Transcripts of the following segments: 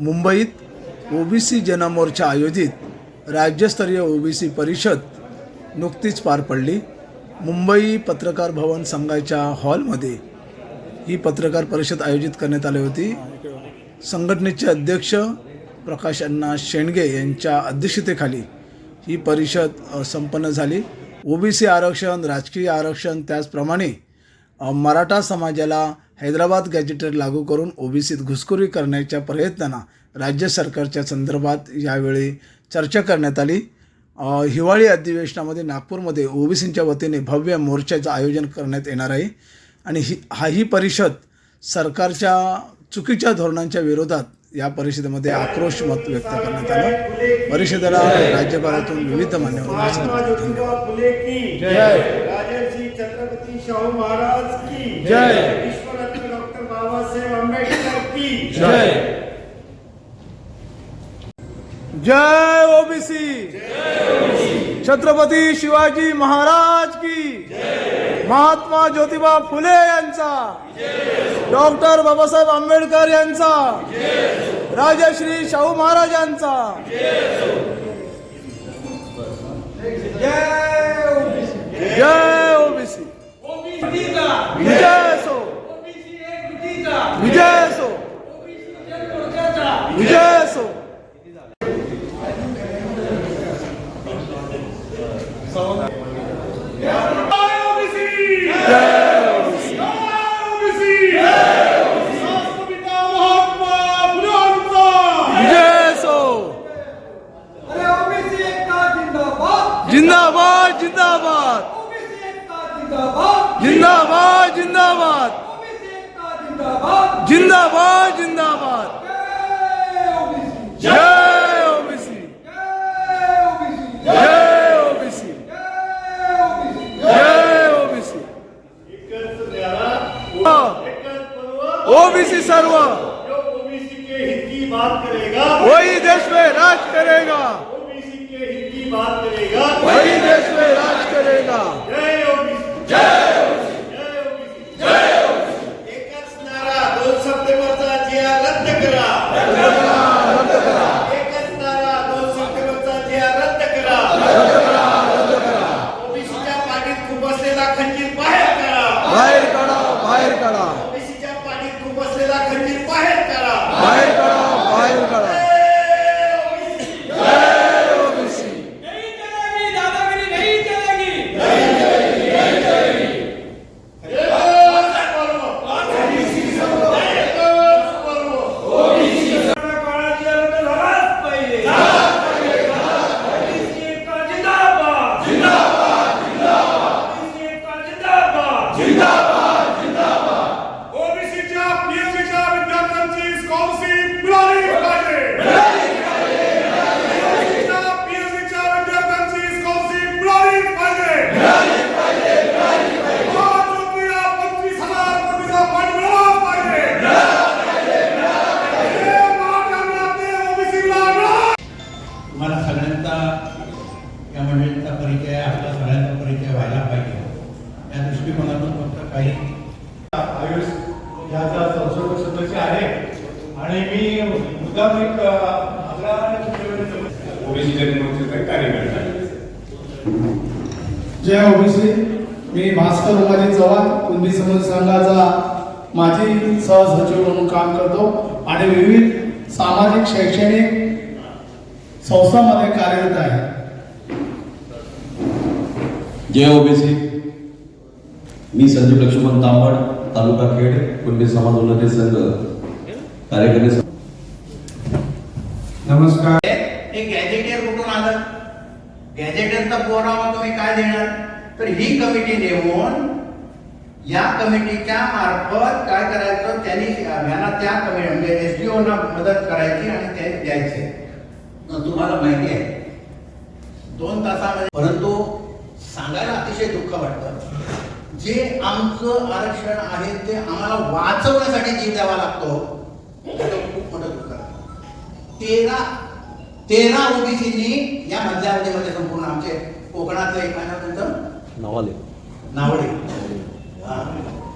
मुंबईत ओबीसी जनमोर्चा आयोजित राज्यस्तरीय ओबीसी परिषद नुकतीच पार पडली. मुंबई पत्रकार भवन संघाच्या हॉलमध्ये ही पत्रकार परिषद आयोजित करण्यात आली होती. संघटनेचे अध्यक्ष प्रकाश अण्णा शेंडगे यांच्या अध्यक्षतेखाली ही परिषद संपन्न झाली. ओबीसी आरक्षण राजकीय आरक्षण त्याचप्रमाणे मराठा समाजाला हैदराबाद गॅजेटेड लागू करून ओबीसीत घुसखोरी करण्याच्या प्रयत्नांना राज्य सरकारच्या संदर्भात यावेळी चर्चा करण्यात आली. हिवाळी अधिवेशनामध्ये नागपूरमध्ये ओबीसींच्या वतीने भव्य मोर्चाचं आयोजन करण्यात येणार आहे. आणि ही हा ही परिषद सरकारच्या चुकीच्या धोरणांच्या विरोधात या परिषदेमध्ये आक्रोश मत व्यक्त करण्यात आलं. परिषदेला राज्यभरातून विविध मान्यवर बाबासाहेब आंबेडकर की। जय। जय ओबीसी। छत्रपती शिवाजी महाराज की। महात्मा ज्योतिबा फुले यांचा। डॉक्टर बाबासाहेब आंबेडकर यांचा। राजश्री शाहू महाराजांचा जय ओबीसी। विजय असो विजय असो विजय असो विजय असो जिंदाबाद जिंदाबाद. जिंदाबाद जिंदाबाद. जिंदाबाद. जिंदाबाद जय ओबीसी. जय ओबीसी. जय ओबीसी. ओबीसी. सर्व. ओबीसी के हित की बात करेगा वही देश में राज करेगा. ओबीसी के हित की बात करेगा। वही देश में राज करेगा. जय ओबीसी। जय ओबीसी जय ओबीसी एकच नारा दोन सप्टेंबरचा जिया संशोधक सदस्य आहे. आणि मी मुद्दाम एक आपला ओबीसी जनमोर्चाचा कार्यकर्ता आहे. जय ओबीसी. मी भास्कर उमाजी चव्हाण कुंभी समाज संघाचा माजी सहसचिव म्हणून काम करतो. आणि विविध सामाजिक शैक्षणिक संस्थांमध्ये कार्यरत आहे. जय ओबीसी. मी संजीव लक्ष्मण तांबड तालुका खेड कुणबी समाज उन्नती संघ कार्यकारी समिती. नमस्कार. हे गॅजेटियर कुठून आलं? गॅजेटियरचा पुरावा तुम्ही काय देणार? तर ही कमिटी नेमून या कमिटीच्या मार्फत काय करायचं त्यांनी यांना त्या कमिटी म्हणजे एस डी ओना मदत करायची आणि ते द्यायचे. तुम्हाला माहिती आहे दोन तासामध्ये परंतु सांगायला अतिशय दुःख वाटतं. जे आमचं आरक्षण आहे ते आम्हाला वाचवण्यासाठी जीव द्यावा लागतो खूप मोठं दुःख आहे. तेरा तेरा ओबीसीनी या मध्यावधीमध्ये संपूर्ण आमचे कोकणातलं एक आहे ना त्यांचं नावाले. नावडे.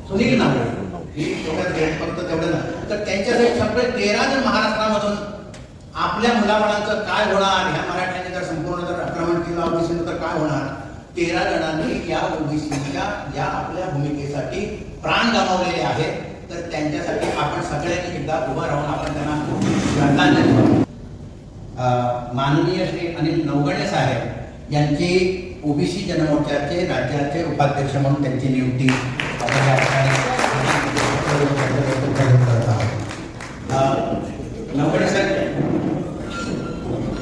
सुनील नावडे. ही फक्त तेवढं तर त्यांच्यासाठी सगळे तेरा जण महाराष्ट्रामधून आपल्या मुलाबाळांचं काय होणार ह्या मराठ्यांनी जर संपूर्ण जर आक्रमण केलं ओबीसी तर काय होणार? तेरा जणांनी या ओबीसीच्या या आपल्या भूमिकेसाठी प्राण गमावलेले आहेत. तर त्यांच्यासाठी आपण सगळ्यांनी एकदा उभं राहून आपण त्यांना श्रद्धांजली माननीय श्री अनिल नवगणे साहेब यांची ओबीसी जनमोर्चाचे राज्याचे उपाध्यक्ष म्हणून त्यांची नियुक्ती आपण या ठिकाणी करत आहोत. अ, नवगणे साहेब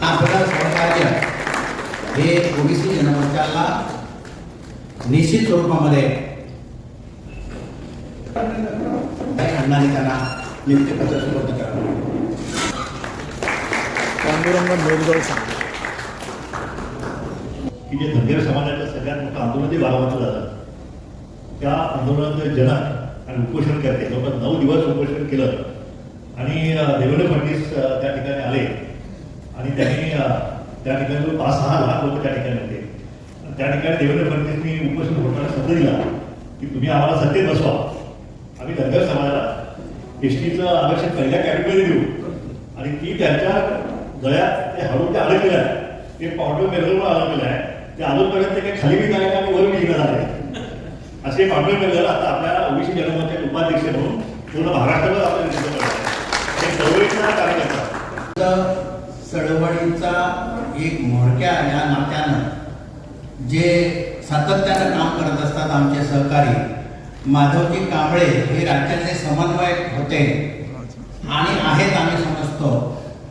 आपलं सहकार्य हे ओबीसी जनमोर्चाला निश्चित स्वरूपामध्ये अण्णांनी त्यांना? नियुक्तीपत्र सुरू करावं की जे धनगर समाजाचं सगळ्यात मोठं आंदोलन जे बारामतीत झालं त्या आंदोलनाचं जनक आणि उपोषण करते. जवळपास नऊ दिवस उपोषण केलं. आणि देवेंद्र फडणवीस त्या ठिकाणी आले. आणि त्यांनी त्या ठिकाणी पाच सहा लाख लोक त्या ठिकाणी होते. त्या ठिकाणी देवेंद्र फडणवीसनी उपोषण घोषणा शब्द दिला. की तुम्ही आम्हाला सत्तेत बसवा. आम्ही धनगर समाजाला एसटीचं आरक्षण पहिल्या कॅटेगरी देऊ. आणि ती त्यांच्या गळ्यात ते हळू ते अडकलेलं आहे. ते पावडर मेरगडवर अडकलेलं आहे. ते अजूनपर्यंत ते काही खाली बी नाही आणि वर बी झाले असे पांडुरंग मेरगड आता आपल्या ओबीसी जनमताचे उपाध्यक्ष म्हणून पूर्ण महाराष्ट्रावर आपल्या नेतृत्व करतात हे चळवळीचा कार्यकर्ता. चळवळीचा एक म्होरक्या या नात्यानं जे सातत्यानं काम करत असतात आमचे सहकारी माधवजी कांबळे हे राज्याचे समन्वयक होते. आणि आहेत आम्ही समजतो.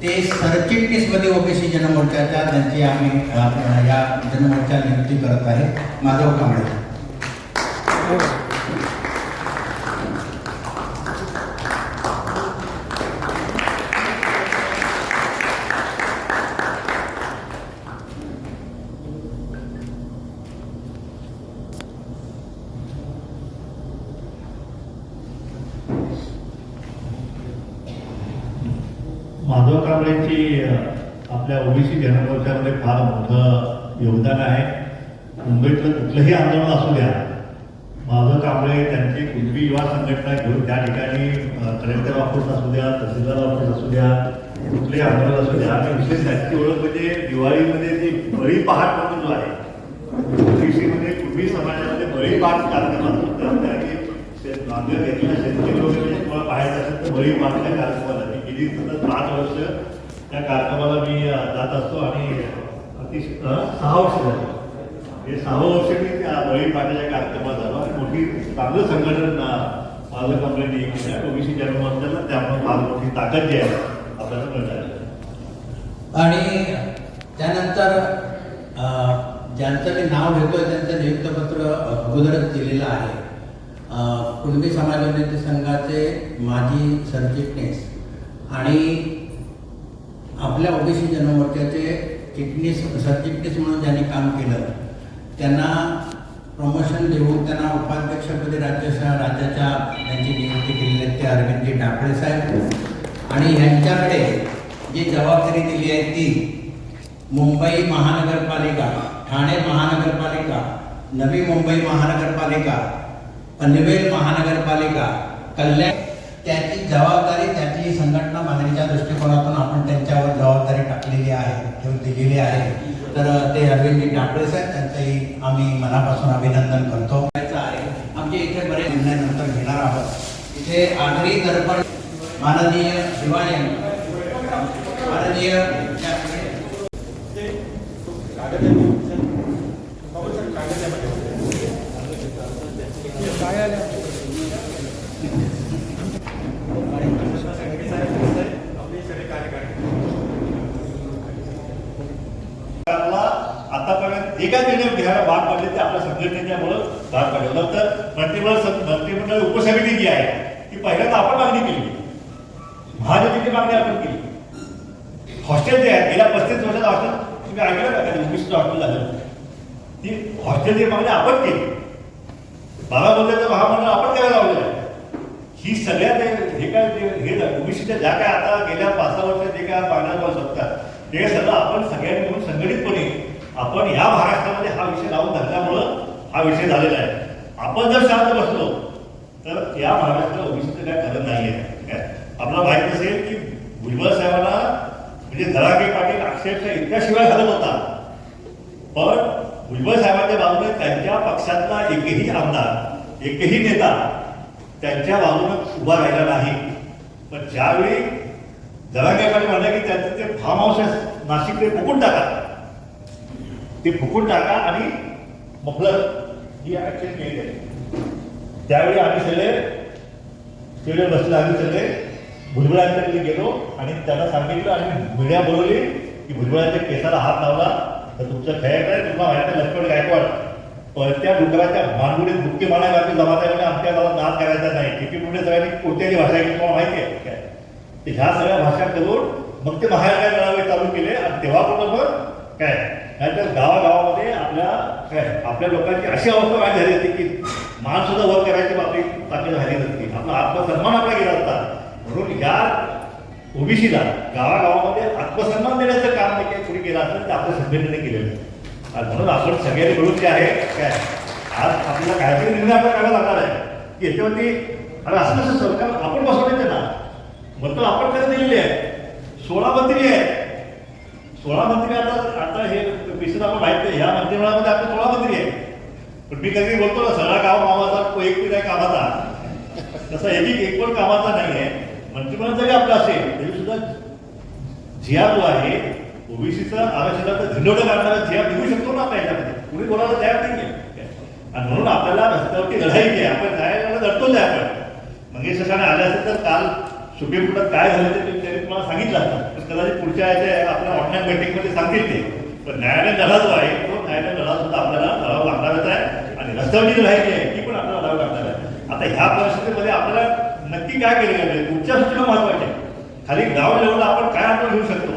ते सरचिटणीसमध्ये ओबीसी जनमोर्चाच्या त्यांची आम्ही या जनमोर्चा नियुक्ती करत आहे माधव कांबळे माधव कांबळेंची अ, आपल्या ओबीसी जनमोर्चामध्ये फार मोठं योगदान आहे मुंबईतलं कुठलंही आंदोलन असू द्या माधव कांबळे त्यांची कुणबी युवा संघटना घेऊन त्या ठिकाणी कलेक्टर ऑफिस असू द्या तहसीलदार ऑफिस असू द्या कुठले आंदोलन असू द्या आणि विशेष त्यांची ओळख म्हणजे दिवाळीमध्ये जी बळी पहाट म्हणून जो आहे ओबीसीमध्ये कुणबी समाजामध्ये बळी पहाट कार्यक्रम असतात नांदेड शेतकरी लोक तुम्हाला पाहायचं असेल तर बळी पहाटच्या कार्यक्रमाला. मी गेली सतत पाच वर्ष त्या कार्यक्रमाला मी जात असतो आणि अतिशय सहा वर्ष झाली. हे सहा वर्ष मी त्या बळी पाहण्याच्या कार्यक्रमात झालो. आणि मोठी चांगलं संघटन पालक माझं कंपनी ओबीसी जन्मोत्सवाला त्यामुळे फार मोठी ताकद जी आहे आपल्याला मिळणार आणि त्यानंतर ज्यांचं मी नाव घेतोय त्यांचं नियुक्तपत्र अगोदरच दिलेलं आहे. कुणबी समाज उन्नती संघाचे माजी सरचिटणीस आणि आपल्या ओबीसी जनमोर्चाचे चिटणीस सरचिटणीस म्हणून ज्यांनी काम केलं. त्यांना प्रमोशन देऊन त्यांना उपाध्यक्षपदी राज्य राज्याच्या त्यांची नियुक्ती केलेली आहे ते अरविंदजी डाकळे साहेब. आणि ह्यांच्याकडे जी जबाबदारी दिली आहे ती मुंबई महानगरपालिका ठाणे महानगरपालिका नवी मुंबई महानगरपालिका पनवेल महानगरपालिका कल्याण त्याची जबाबदारी त्याची संघटना बांधणीच्या दृष्टिकोनातून आपण त्यांच्यावर जबाबदारी टाकलेली आहे ठेवून दिलेली आहे. तर ते अरविंदजी टाकळे साहेब त्यांचंही आम्ही मनापासून अभिनंदन करतो. आहे. आमचे इथे बरेच निर्णय नंतर घेणार आहोत. इथे आगरी दर्पण माननीय शिवाय माननीय जे काय निर्णय घ्यायला भाग पाडले ते आपल्या संघटनेच्यामुळं भाग पाडले. तर मंत्रिमंडळ मंत्रिमंडळ उपसमिती जी आहे ती पहिल्यांदा आपण मागणी केली. महाजनतेची मागणी आपण केली. हॉस्टेल जे आहे गेल्या पस्तीस वर्षात हॉस्टेल तुम्ही ऐकलं का? कधी ओबीसीचं हॉस्टेल झालं ती हॉस्टेलची मागणी आपण केली. बाबा तर महामंडळ आपण करायला लावलेलं आहे ही सगळ्यात हे काय हे ओबीसीच्या ज्या काय आता गेल्या पाच सहा वर्षात जे काय मागण्या जाऊ शकतात ते सगळं आपण सगळ्यांनी मिळून संघटितपणे आपण या महाराष्ट्रामध्ये हा विषय लावून धरल्यामुळं हा विषय झालेला आहे. आपण जर शांत बसलो तर या महाराष्ट्रात ओबीसीचं काय खरं नाही आहे आपला आपल्याला माहीत असेल की भुजबळ साहेबांना म्हणजे धडाके पाटील अक्षरशः इतक्या शिवाय घालत होता. पण भुजबळ साहेबांच्या बाजूने त्यांच्या पक्षातला एकही आमदार एकही नेता त्यांच्या बाजूने उभा राहिला नाही. पण ज्यावेळी धडाके म्हणलं की त्यांचं ते फार्म हाऊस नाशिक ते फुकून टाका ते फुकून टाका आणि मफलर ही ऍक्शन केली. जाते त्यावेळी आम्ही सगळे स्टेडियम बसले आम्ही सगळे भुजबळांकडे गेलो आणि त्याला सांगितलं आणि मीडिया बोलवली की भुजबळांच्या केसाला हात लावला तर तुमचं खॅट आहे तुम्हाला माहिती लक्ष्मण गायकवाड. पळत्या डुकराच्या मानगुडीत बुक्की मानायला जमात आहे म्हणजे आमच्या गावात नाद करायचा नाही. किती पुढे सगळ्यांनी कोणत्याही भाषा आहे तुम्हाला माहिती आहे? काय? ते ह्या सगळ्या भाषा करून मग ते महाराष्ट्र मेळावे चालू केले आणि तेव्हा पण मग काय? नाहीतर गावागावामध्ये आपल्या काय आपल्या लोकांची अशी अवस्था काय झाली होती की मान सुद्धा वर करायची बाबतीत ताकद झाली नसती. आपला आत्मसन्मान आपला गेला असता म्हणून या ओबीसीला गावागावामध्ये आत्मसन्मान देण्याचं काम जे काही केलं असेल ते आपल्या संघटनेने केलेलं आहे. आणि म्हणून आपण सगळ्यांनी मिळून जे आहे काय आज आपल्याला काहीतरी निर्णय आपल्याला करावा लागणार आहे. की याच्यावरती अरे असं कसं सरकार आपण बसवण्याचं ना. मग आपण कसं दिलेली आहे? सोळा मंत्री आहे सोळा मंत्री आता आता हे विषय आपण माहीत नाही ह्या मंत्रिमंडळामध्ये आपण सोळा मंत्री आहे. पण मी कधी बोलतो ना सगळा गाव कामाचा तो एक पिढा कामाचा. तसा एक एक पण कामाचा नाही आहे. मंत्रिमंडळ जरी आपलं असेल तरी सुद्धा झिया जो आहे ओबीसीचा आरक्षणाचा झिंडोडं काढणारा झिया निघू शकतो ना आपल्या याच्यामध्ये. कुणी कोणाला तयार नाही आहे. आणि म्हणून आपल्याला रस्त्यावरती लढाई आहे आपण जायला लढतोच आहे आपण. मंगेश ससाने आले असेल तर काल सुप्रीम कोर्टात काय झालं ते त्यांनी तुम्हाला सांगितलं असतं. कदाचित पुढच्या याच्या आपल्या ऑनलाईन बैठकीमध्ये सांगतील ते. पण न्यायालय लढा जो आहे. तो न्यायालय लढा सुद्धा आपल्याला लढावा लागणारच आहे. आणि रस्त्यावरची लढाई जी आहे ती पण आपल्याला लढावं लागणार आहे. आता ह्या परिस्थितीमध्ये आपल्याला नक्की काय केलं गेलं पुढच्या सूचना महत्त्वाच्या आहेत. खाली ग्राउंड लेवलला आपण काय आपण घेऊ शकतो?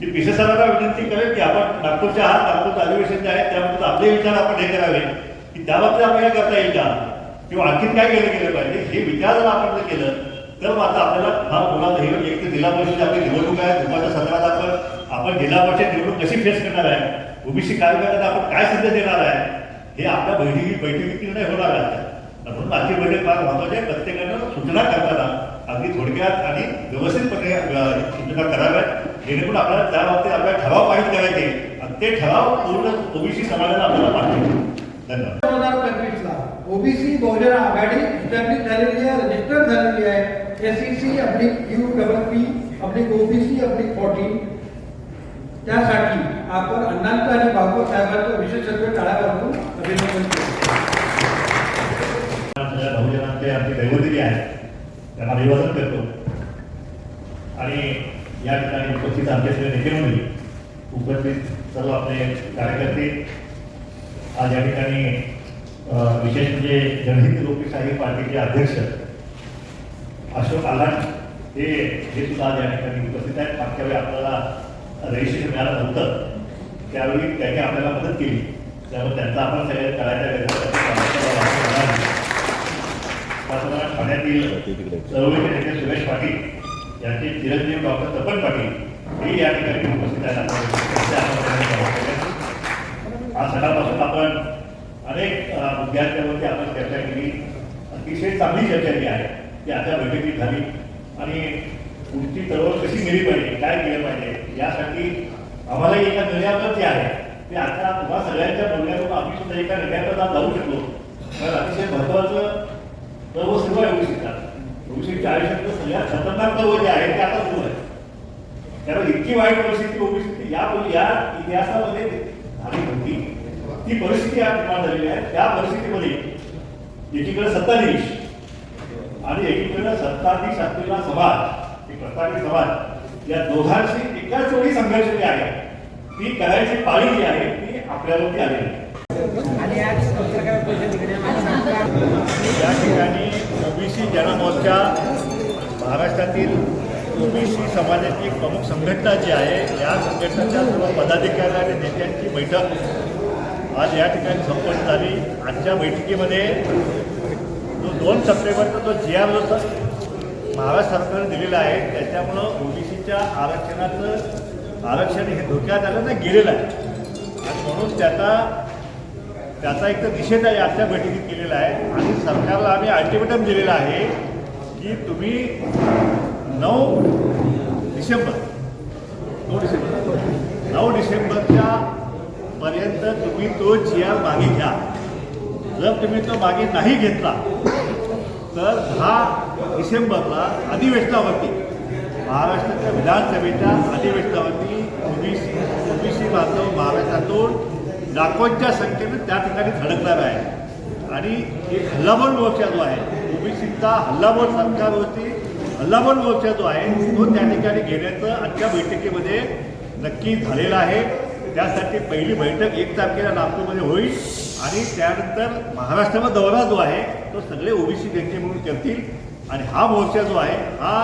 मी पिसे सरांना विनंती करेल की आपण नागपूरच्या आहात नागपूरचं अधिवेशन जे आहे त्याबद्दल आपले विचार आपण हे करावे की त्याबाबतीत आपल्याला करता येईल का? किंवा आणखीन काय केलं गेलं पाहिजे? हे विचार जर आपण जर केलं तर मग आता आपल्याला हा कोणाला हे एक तर जिल्हा परिषद आपली निवडणूक आहे दुपारच्या सत्रात आपण आपण जिल्हा परिषद निवडणूक कशी फेस करणार आहे? ओबीसी कार्यकर्त्यांना आपण काय संदेश देणार आहे? हे आपल्या बैठकी बैठकीत निर्णय होणार आहे. म्हणून आजची बैठक फार महत्वाची आहे. प्रत्येकानं सूचना करताना अगदी थोडक्यात आणि व्यवस्थितपणे सूचना कराव्यात. जेणेकरून आपल्याला त्या बाबतीत आपल्याला ठराव पाहिजे करायचे. आणि ते ठराव पूर्ण ओबीसी समाजाला आपल्याला पाठवायचे. धन्यवाद. ओबीसी बहुजन आघाडी झालेली आहे रजिस्टर झालेली आहे. S C C oblique U double P oblique OBC oblique fourteen त्यासाठी आपण अण्णांचं आणि भागवत साहेबांचं विशेष सर्वे टाळा करून अभिनंदन करतो. सगळ्या बहुजनांचे आमचे दैवतरी आहेत त्यांना अभिवादन करतो. आणि या ठिकाणी उपस्थित आमचे सगळे नेते मंडळी उपस्थित सर्व आपले कार्यकर्ते आज या ठिकाणी विशेष म्हणजे जनहित लोकशाही पार्टीचे अध्यक्ष अशोक आलाट हे हे सुद्धा या ठिकाणी उपस्थित आहेत मागच्या वेळी आपल्याला रजिस्ट्रेशन मिळालं नव्हतं. त्यावेळी त्यांनी आपल्याला मदत केली. त्यामुळे त्यांचा आपण सगळ्या करायच्या ठाण्यातील चळवळीचे नेते सुरेश पाटील यांचे चिरंजीव डॉक्टर तपन पाटील हे या ठिकाणी उपस्थित आहेत. आज सकाळपासून आपण अनेक मुद्द्यांच्यावरती आपण चर्चा केली. अतिशय चांगली चर्चा केली आहे. की आता बैठकी झाली. आणि पुढची चळवळ कशी गेली पाहिजे काय केलं पाहिजे यासाठी आम्हाला एका निर्णयावर जे आहे. ते आता तुम्हा सगळ्यांच्या बोलण्यातून आम्ही सुद्धा एका निर्णयावर आज जाऊ शकलो. कारण अतिशय महत्वाचं पर्व सुरू आहे ओबीसीचा. ओबीसीच्या आयुष्यातलं सगळ्यात खतरनाक पर्व जे आहे ते आता सुरू आहे. त्यामुळे इतकी वाईट परिस्थिती ओबीसी या या इतिहासामध्ये झाली होती ती परिस्थिती आज निर्माण झालेली आहे. त्या परिस्थितीमध्ये एकीकडे सत्ताधीश आणि एकीकडे सत्ताधीश असलेला समाज एक प्रस्थापित समाज या दोघांची एकाच वेळी संघर्ष जे आहे. ती करायची पाळी जी आहे ती आपल्यावरती आहे. या ठिकाणी ओबीसी जनमोर्चा महाराष्ट्रातील ओबीसी समाजाची प्रमुख संघटना जी आहे या संघटनेच्या सर्व पदाधिकारी आणि नेत्यांची बैठक आज या ठिकाणी संपन्न झाली. आजच्या बैठकीमध्ये जो दोन सप्टेंबरचा जो जी आर जो महाराष्ट्र सरकारने दिलेला आहे त्याच्यामुळं ओबीसीच्या आरक्षणाचं आरक्षण हे धोक्यात आलं ना गेलेलं आहे. आणि म्हणून त्याचा त्याचा एक तर निषेध आहे आजच्या बैठकीत केलेला आहे. आणि सरकारला आम्ही अल्टिमेटम दिलेला आहे की तुम्ही नऊ डिसेंबर नऊ डिसेंबर नऊ डिसेंबरच्या पर्यंत तुम्ही तो जी आर मागे घ्या. जर तुम्ही तो मागे नाही घेतला तर दहा डिसेंबरला अधिवेशनावरती महाराष्ट्राच्या विधानसभेच्या अधिवेशनावरती ओबीसी ओबीसी बांधव महाराष्ट्रातून लाखोंच्या संख्येनं त्या ठिकाणी धडकणार आहे. आणि एक हल्लाबोल मोर्चा जो आहे ओबीसीचा हल्लाबोल सरकारवरती हल्लाबोल मोर्चा जो आहे तो त्या ठिकाणी घेण्याचं आजच्या बैठकीमध्ये नक्की झालेलं आहे. त्यासाठी पहिली बैठक एक तारखेला नागपूरमध्ये होईल. आणि त्यानंतर महाराष्ट्राचा दौरा जो आहे तो सगळे ओबीसी नेते म्हणून करतील. आणि हा मोर्चा जो आहे हा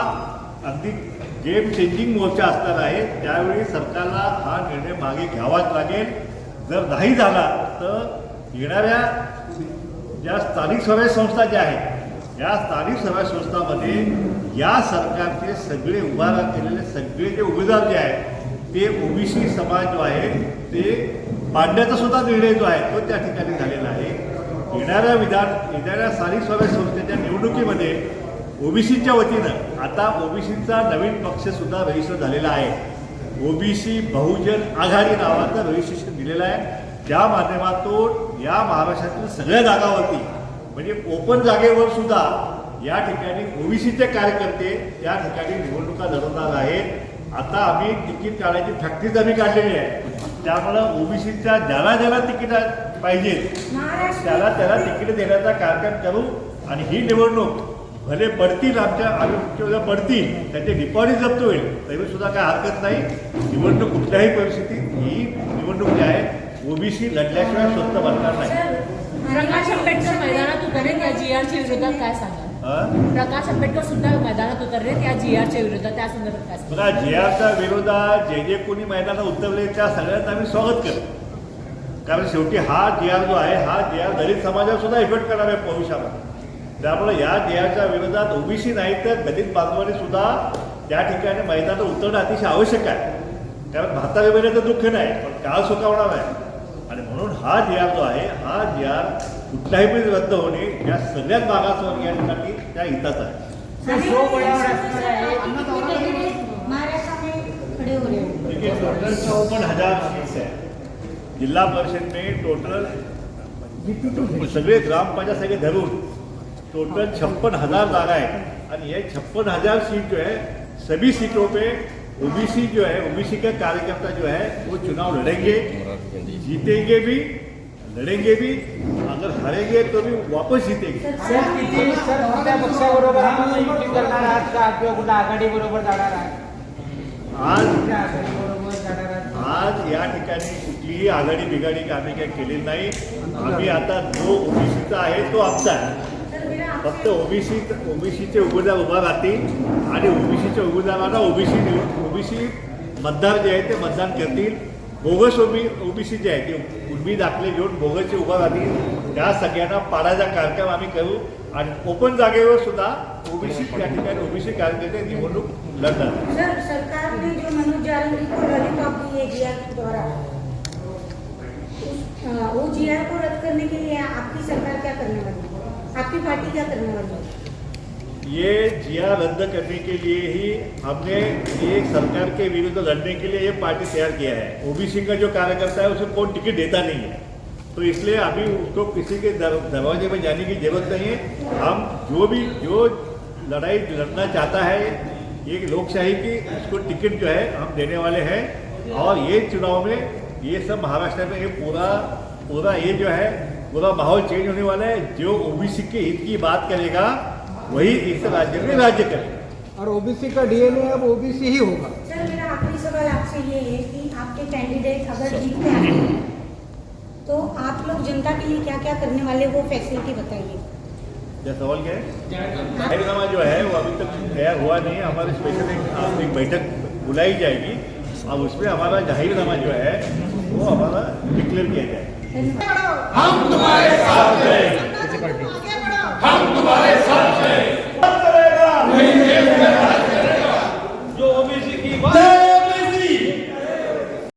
अगदी गेम चेंजिंग मोर्चा असणार आहे त्यावेळी सरकारला हा निर्णय मागे घ्यावाच लागेल. जर नाही झाला तर येणाऱ्या ज्या स्थानिक स्वराज्य संस्था ज्या आहेत या स्थानिक स्वराज्य संस्थामध्ये या सरकारचे सगळे उभारा केलेले सगळे जे उमेदवार जे आहेत ते ओबीसी समाज जो आहे ते पाडण्याचा सुद्धा निर्णय जो आहे तो त्या ठिकाणी झालेला आहे. येणाऱ्या विधान येणाऱ्या स्थानिक स्वराज्य संस्थेच्या निवडणुकीमध्ये ओबीसीच्या वतीनं आता ओबीसीचा नवीन पक्ष सुद्धा रजिस्टर झालेला आहे. ओबीसी बहुजन आघाडी नावाचा रजिस्ट्रेशन दिलेलं आहे. त्या माध्यमातून या महाराष्ट्रातील सगळ्या जागावरती म्हणजे ओपन जागेवर सुद्धा या ठिकाणी ओबीसीचे कार्यकर्ते या ठिकाणी निवडणुका लढवणार आहेत. आता आम्ही तिकीट काढायची फॅक्टरीज आम्ही काढलेली आहे. त्यामुळं ओबीसीच्या ज्याला ज्याला तिकीट पाहिजेत त्याला त्याला तिकीट देण्याचा कार्यक्रम करू आणि ही निवडणूक भले पडतील आमच्या आम्ही पडतील त्याचे डिपॉझिट जप्त होईल. तरी सुद्धा काय हरकत नाही. निवडणूक कुठल्याही परिस्थितीत ही निवडणूक जी आहे ओबीसी लढल्याशिवाय स्वस्त बनणार नाही. प्रकाश आंबेडकर मैदानात उतरले त्या जी आरच्या विरोधात काय सांगा? प्रकाश आंबेडकर सुद्धा मैदानात उतरले त्या जी आरच्या विरोधात त्या संदर्भात काय बघा जे आरच्या विरोधात जे जे कोणी मैदानात उतरले त्या सगळ्यांचं आम्ही स्वागत करतो. कारण शेवटी हा जे आर जो आहे हा जे आर दलित समाजावर सुद्धा इफेक्ट करणार आहे भविष्यामध्ये. त्यामुळे या जे आरच्या विरोधात ओबीसी नाही तर दलित बांधवांनी सुद्धा त्या ठिकाणी मैदानात उतरणं अतिशय आवश्यक आहे. कारण भारताविभागाचं दुःख नाही पण काळ सुकावणार आहे. आणि म्हणून हा जी आर जो आहे हा जी आर कुठल्याही पण रद्द होणे या सगळ्याच मागासवर्गीयांसाठी त्या हिताचा आहे. हो हो देखिए टोटल चौपन हजार सीट्स है जिला परिषद में टोटल सगळे ग्रामपंचायत सगळे धरून टोटल छप्पन हजार जागा है और ये छप्पन हजार सीट जो है सभी सीटों पे ओबीसी जो है ओबीसी के कार्यकर्ता जो है वो चुनाव लड़ेंगे जीतेंगे भी लड़ेंगे भी अगर हारेंगे तो भी वापस जीतेंगे। सर किती सर कोणत्या पक्षाबरोबर आपण युती करणार आहात का? किंवा कुठल्या आघाडी बरोबर जाणार आहात? आज जाणार आहात? आज या ठिकाणी कुठलीही आघाडी बिघाडी आम्ही काही केलेली नाही. आम्ही आता जो ओबीसीचा आहे तो आमचा आहे. फक्त ओबीसी ओबीसीचे उमेदवार उभा राहतील आणि ओबीसीच्या उमेदवारांना ओबीसी ओबीसी मतदार जे आहे ते मतदान करतील. बोगस ओबी ओबीसी जे आहे ते कुणबी दाखले घेऊन बोगसचे उभा राहतील. त्या सगळ्यांना पाडायचा कार्यक्रम आम्ही करू. आणि ओपन जागेवर सुद्धा ओबीसी त्या ठिकाणी ओबीसी कार्यकर्ते निवडणूक लढणार. सर सरकार ने जो मनोज जारंगी को लॉलीपॉप दी है जीआर के द्वारा वो जीआर को रद्द करने के लिए आपकी सरकार क्या करने वाली? है आपकी पार्टी क्या करने वाली? है ये जिया रद्द करने के लिए ही हमने एक सरकार के विरुद्ध लड़ने के लिए ये पार्टी तैयार किया है। ओबीसी का जो कार्यकर्ता है उसे कोई टिकट देता नहीं है। तो इसलिए अभी उसको किसी के दरवाजे में जाने की ज़रूरत नहीं है। हम जो भी, जो लड़ाई लड़ना चाहता है, ये लोकशाही की उसको टिकट जो है हम देने वाले हैं। और ये चुनाव में ये सब महाराष्ट्र में ये पूरा पूरा ये जो है, पूरा माहौल चेंज होने वाला है। जो ओबीसी के हित की बात करेगा वही इस राज्य में राज्य करेगा और ओबीसी का डीएनए अब ओबीसी ही होगा। सर मेरा आखिरी सवाल आपसे ये है कि आपके कैंडिडेट अगर जीतते हैं तो आप लोग जनता के लिए क्या क्या करने वाले वो फैसिलिटी बताइए। क्या सवाल क्या है? जाहिरनामा जो है वो अभी तक तैयार हुआ नहीं है। हमारी स्पेशल एक, एक बैठक बुलाई जाएगी अब उसमें हमारा जाहिरनामा जो है वो हमारा डिक्लेयर किया जाएगा धन्यवाद। हम तुम्हारे साथ हैं। Hamdu Bahre a Hamdu Bahre Sanjay.